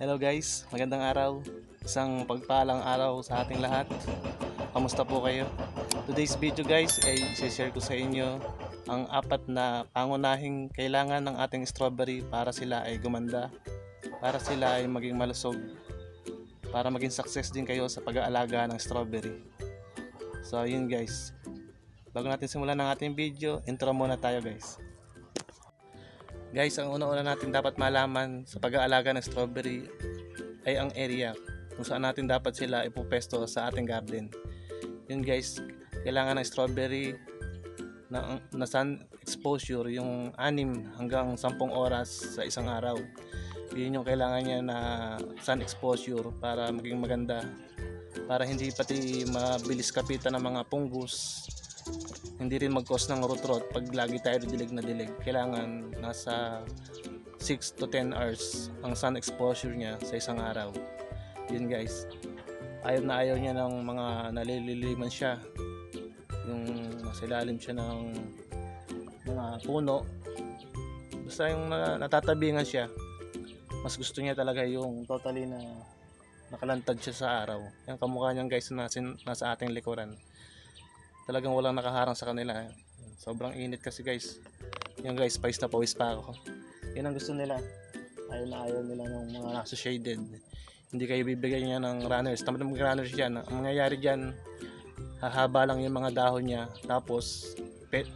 Hello guys, magandang araw. Isang pagpalang araw sa ating lahat. Kamusta po kayo? Today's video guys ay share ko sa inyo ang apat na pangunahing kailangan ng ating strawberry para sila ay gumanda, para sila ay maging malusog, para maging success din kayo sa pag-aalaga ng strawberry. So yun guys. Bago natin simulan ng ating video, intro muna tayo guys. Guys, ang una-una natin dapat malaman sa pag-aalaga ng strawberry ay ang area kung saan natin dapat sila ipupesto sa ating garden. Yun guys, kailangan ng strawberry na, na sun exposure yung 6 hanggang 10 oras sa isang araw. Yun yung kailangan niya na sun exposure para maging maganda. Para hindi pati mabilis kapitan ng mga pungus hindi rin mag-cause ng root rot pag lagi tayo dilig na dilig. Kailangan nasa 6 to 10 hours ang sun exposure niya sa isang araw. Yun guys. Ayaw na ayaw niya ng mga nalililiman siya. Yung nasa ilalim siya ng mga puno. Basta yung na, natatabingan siya. Mas gusto niya talaga yung totally na nakalantad siya sa araw. Yung kamukha niyan guys na nasa, nasa ating likuran talagang walang nakaharang sa kanila sobrang init kasi guys. Yung guys pawis na pawis pa ako. Yun ang gusto nila. Ayaw na ayaw nila ng mga nasa shaded hindi kayo bibigyan niya ng runners. Tamad mag runners dyan. Ang mangyayari dyan hahaba lang yung mga dahon niya. Tapos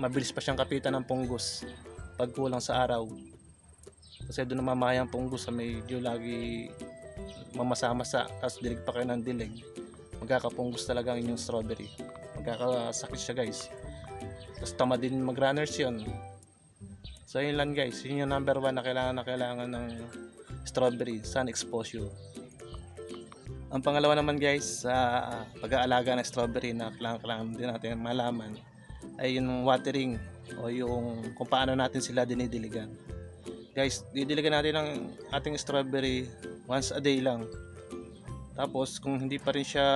mabilis pa siyang kapitan ng punggus pag kulang sa araw. Kasi doon namamaya ang punggus sa medyo lagi mamasa-masa tapos dilig pa kayo ng dilig. Magkakapunggus talaga ang inyong strawberry magkakasakit siya guys. Tapos tamad din mag runners yun. So yun lang guys. Yun yung number one na kailangan na kailangan ng strawberry. Sun exposure ang pangalawa naman guys sa pag-aalaga ng strawberry na kailangan, kailangan din natin malaman ay yung watering o yung kung paano natin sila dinidiligan. Guys didiligan natin ang ating strawberry once a day lang. Tapos kung hindi pa rin siya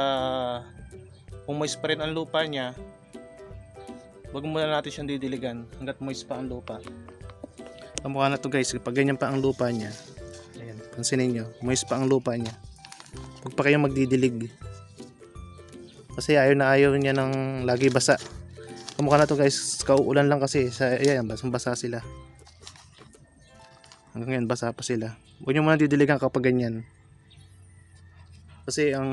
kung moist pa rin ang lupa niya wag muna natin siyang didiligan hanggat moist pa ang lupa. Kamukha na to guys pag ganyan pa ang lupa niya ayan pansinin nyo moist pa ang lupa niya. Huwag pa kayong magdidilig. Kasi ayaw na ayaw niya ng lagi basa. Kamukha na to guys kauulan lang kasi sa ayan basang basa sila. Hanggang ngayon basa pa sila. Huwag nyo muna didiligan kapag ganyan. Kasi ang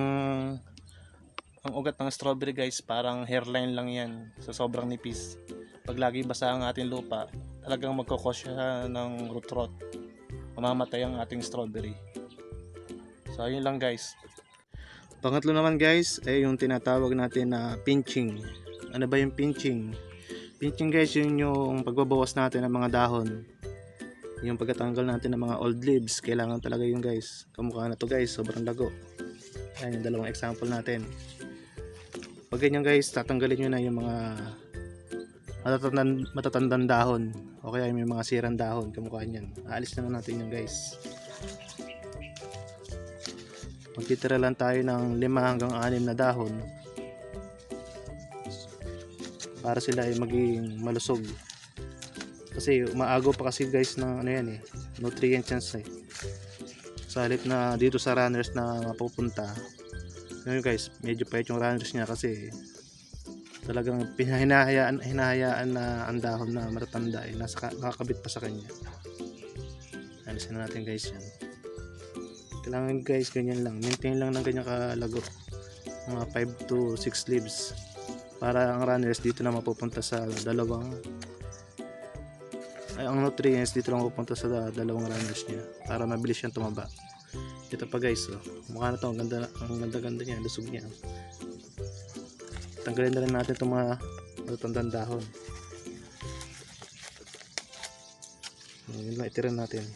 ang ugat ng strawberry guys parang hairline lang yan sa sobrang nipis. Pag lagi basa ang ating lupa talagang magkakos siya ng root rot mamamatay ang ating strawberry. So yun lang guys. Pangatlo naman guys ay yung tinatawag natin na pinching. Ano ba yung pinching? Pinching guys yun yung pagbabawas natin ng mga dahon. Yung pagkatanggal natin ng mga old leaves. Kailangan talaga yung guys. Kamukha na to guys. Sobrang lago. Ayan yung dalawang example natin. Pag ganyan guys, tatanggalin nyo na yung mga matatandang, matatandang dahon o kaya yung mga sirang dahon kamukha niyan. Aalis na natin yung guys. Magtitira lang tayo ng 5 hanggang 6 na dahon para sila ay maging malusog. Kasi umaago pa kasi guys ng ano yan eh, nutrients yan eh sa halip na dito sa runners na mapupunta ngayon guys medyo pahit yung runners niya kasi talagang hinahayaan, hinahayaan na ang dahon na matatanda eh, nasa, nakakabit pa sa kanya. Alisin na natin guys yan. Kailangan guys ganyan lang. Maintain lang ng ganyan kalago. Mga 5 to 6 leaves. Para ang runners dito na mapupunta sa dalawang ay ang nutrients dito lang pupunta sa dalawang runners niya. Para mabilis siyang tumaba ito pa guys oh. mukha na to. Ang ganda ang ganda ganda niya lusog niya tanggalin na rin natin itong mga matatandang dahon. Yun lang itirin natin.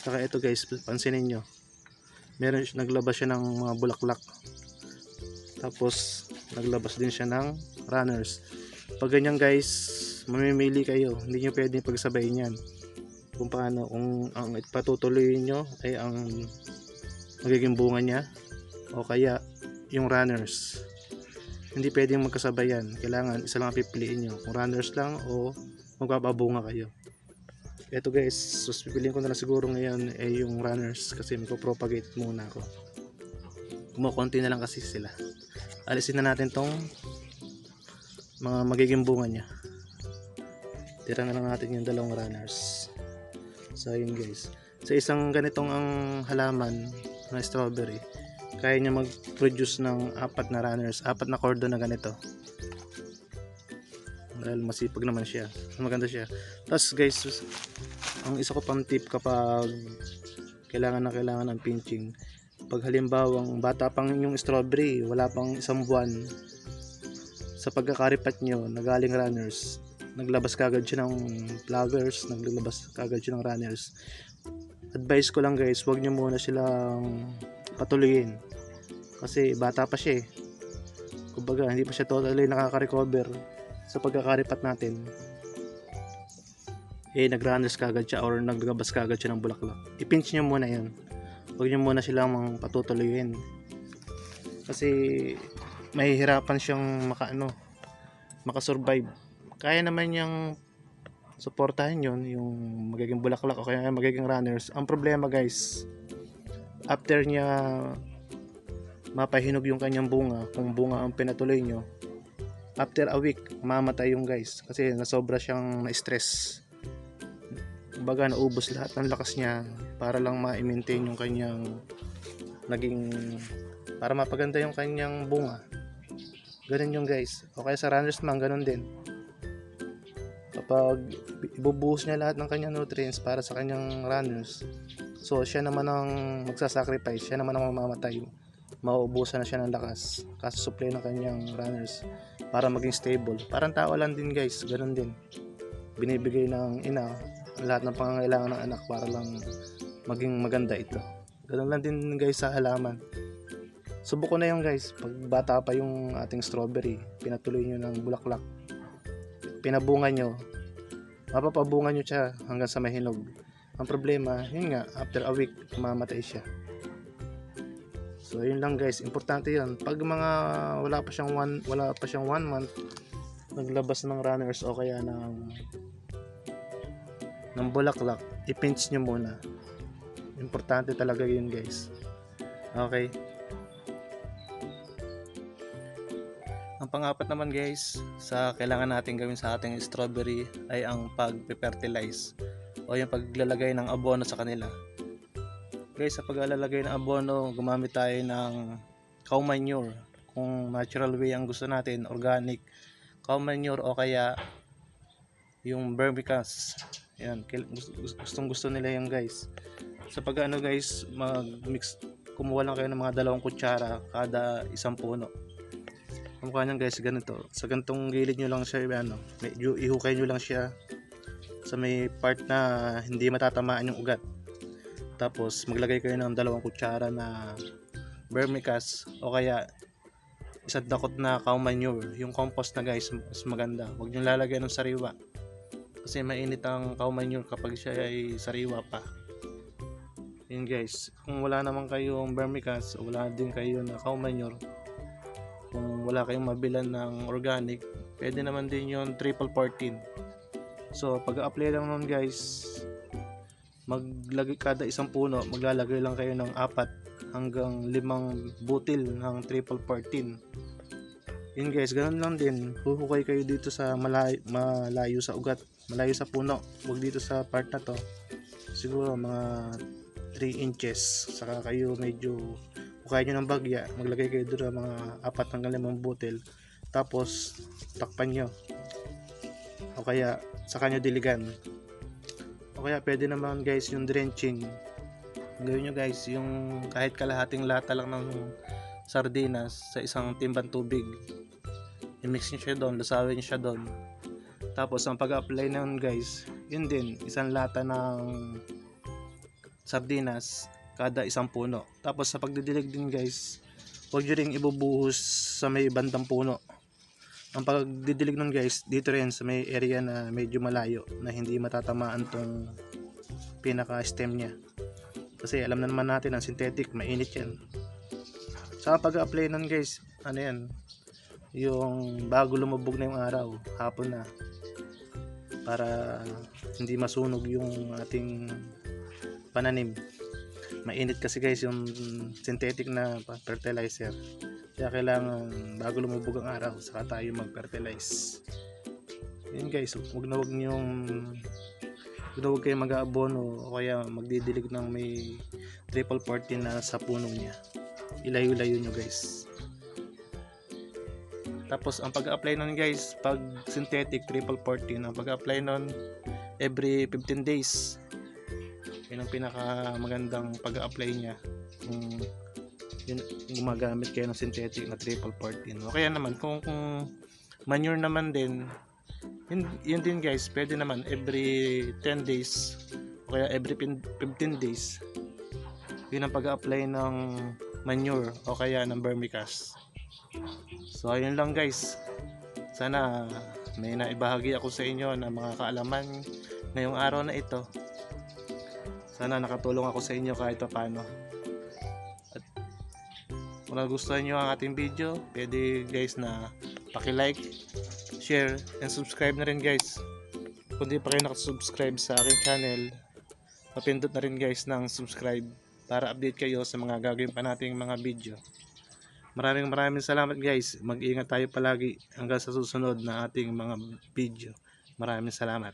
Saka ito guys pansinin nyo meron naglabas siya ng mga bulaklak. Tapos naglabas din siya ng runners. Pag ganyan guys mamimili kayo. Hindi nyo pwedeng pagsabayin yan kung paano kung ang patutuloy nyo ay ang magiging bunga niya o kaya yung runners hindi pwedeng magkasabay yan kailangan isa lang ang pipiliin nyo kung runners lang o magpapabunga kayo Ito guys, sus pipiliin ko na lang siguro ngayon ay yung runners kasi magpo-propagate muna ako. Kumukunti na lang kasi sila. Alisin na natin tong mga magiging bunga niya. Tira na lang natin yung dalawang runners. So yun guys. Sa isang ganitong ang halaman na strawberry, kaya niya mag-produce ng apat na runners, apat na cordon na ganito. Dahil masipag naman siya. Maganda siya. Tapos guys, ang isa ko pang tip kapag kailangan na kailangan ng pinching, pag halimbawang bata pang yung strawberry, wala pang isang buwan, sa pagkakaripat nyo, nagaling runners, naglabas kagad siya ng flowers, naglabas kagad siya ng runners. Advice ko lang guys, wag nyo muna silang patuloyin. Kasi bata pa siya eh. Kumbaga, hindi pa siya totally nakaka-recover sa pagkakaripat natin. Eh, nag-runners kagad siya or naglabas kagad siya ng bulaklak. I-pinch nyo muna yun. Huwag nyo muna silang patutuloyin. Kasi mahihirapan siyang makaano, makasurvive. Kaya naman niyang suportahan yon yung magiging bulaklak o kaya magiging runners. Ang problema guys, after niya mapahinog yung kanyang bunga, kung bunga ang pinatuloy nyo, after a week, mamatay yung guys kasi nasobra siyang na-stress. Kumbaga naubos lahat ng lakas niya para lang ma-maintain yung kanyang naging para mapaganda yung kanyang bunga. Ganun yung guys. O kaya sa runners man, ganun din. Kapag ibubuhos niya lahat ng kanyang nutrients para sa kanyang runners, so siya naman ang magsasacrifice, siya naman ang mamamatay. Mauubusan na siya ng lakas, kasusupply ng kanyang runners para maging stable. Parang tao lang din guys, ganun din. Binibigay ng ina lahat ng pangangailangan ng anak para lang maging maganda ito. Ganun lang din guys sa halaman. Subok ko na yung guys, pag bata pa yung ating strawberry, pinatuloy nyo ng bulaklak, pinabunga nyo, mapapabunga nyo siya hanggang sa mahinog. Ang problema, yun nga, after a week, mamatay siya. So, yun lang guys, importante yun. Pag mga wala pa siyang one, wala pa siyang one month, naglabas ng runners o kaya ng ng bulaklak, i-pinch nyo muna. Importante talaga yun guys. Okay. Ang pangapat naman guys, sa kailangan natin gawin sa ating strawberry ay ang pag-fertilize o yung paglalagay ng abono sa kanila. Guys, sa paglalagay ng abono, gumamit tayo ng cow manure. Kung natural way ang gusto natin, organic cow manure o kaya yung vermicast. Yan, gustong gusto nila yan guys. Sa pag ano guys, mag-mix, kumuha lang kayo ng mga dalawang kutsara kada isang puno. Mukha niyan guys, ganito. Sa gantong gilid nyo lang siya, ano, medyo ihukay nyo lang siya sa may part na hindi matatamaan yung ugat. Tapos maglagay kayo ng dalawang kutsara na vermicast o kaya isang dakot na cow manure. Yung compost na guys, mas maganda. Huwag nyo lalagay ng sariwa. Kasi mainit ang cow manure kapag siya ay sariwa pa. Yun guys, kung wala naman kayong vermicast o wala din kayo na cow manure, kung wala kayong mabilan ng organic, pwede naman din yung triple 14. So, pag-apply lang nun guys, maglagay kada isang puno, maglalagay lang kayo ng apat hanggang limang butil ng triple 14. Yun guys, ganun lang din. Huhukay kayo dito sa malayo, malayo sa ugat, malayo sa puno. Huwag dito sa part na to. Siguro mga 3 inches. Saka kayo medyo hukay nyo ng bagya. Maglagay kayo doon ng mga apat hanggang limang butil. Tapos, takpan nyo. O kaya, saka nyo diligan. O kaya, pwede naman guys yung drenching. Gawin nyo guys, yung kahit kalahating lata lang ng sardinas sa isang timbang tubig. I-mix nyo siya doon, lusawin nyo siya doon. Tapos, ang pag-apply nun guys, yun din, isang lata ng sardinas kada isang puno. Tapos, sa pagdidilig din guys, huwag nyo rin ibubuhos sa may bandang puno. Ang pagdidilig nun guys, dito rin sa may area na medyo malayo na hindi matatamaan tong pinaka stem niya. Kasi alam na naman natin ang synthetic, mainit yan. Sa pag-apply nun guys, ano yan, yung bago lumubog na yung araw, hapon na. Para hindi masunog yung ating pananim. Mainit kasi guys yung synthetic na fertilizer. Kaya kailangan bago lumubog ang araw saka tayo mag-fertilize. Yun guys, huwag na huwag niyong huwag na huwag kayo mag-aabono o kaya magdidilig ng may triple 14 na sa puno niya. Ilayo-layo nyo guys. Tapos ang pag-apply nun guys, pag synthetic triple 14, ang pag-apply nun every 15 days. Yan ang pinaka magandang pag-apply niya. Kung yun, gumagamit kayo ng synthetic na triple 14. O kaya naman kung, kung manure naman din, yun, yun din guys, pwede naman every 10 days o kaya every pin- 15 days. Yun ang pag-apply ng manure o kaya ng vermicast. So ayun lang guys. Sana may naibahagi ako sa inyo na mga kaalaman ngayong araw na ito. Sana nakatulong ako sa inyo kahit pa paano. At kung nagustuhan nyo ang ating video, pwede guys na paki-like, share, and subscribe na rin guys. Kung di pa kayo nakasubscribe sa aking channel, papindot na rin guys ng subscribe para update kayo sa mga gagawin pa nating mga video. Maraming maraming salamat guys. Mag-ingat tayo palagi hanggang sa susunod na ating mga video. Maraming salamat.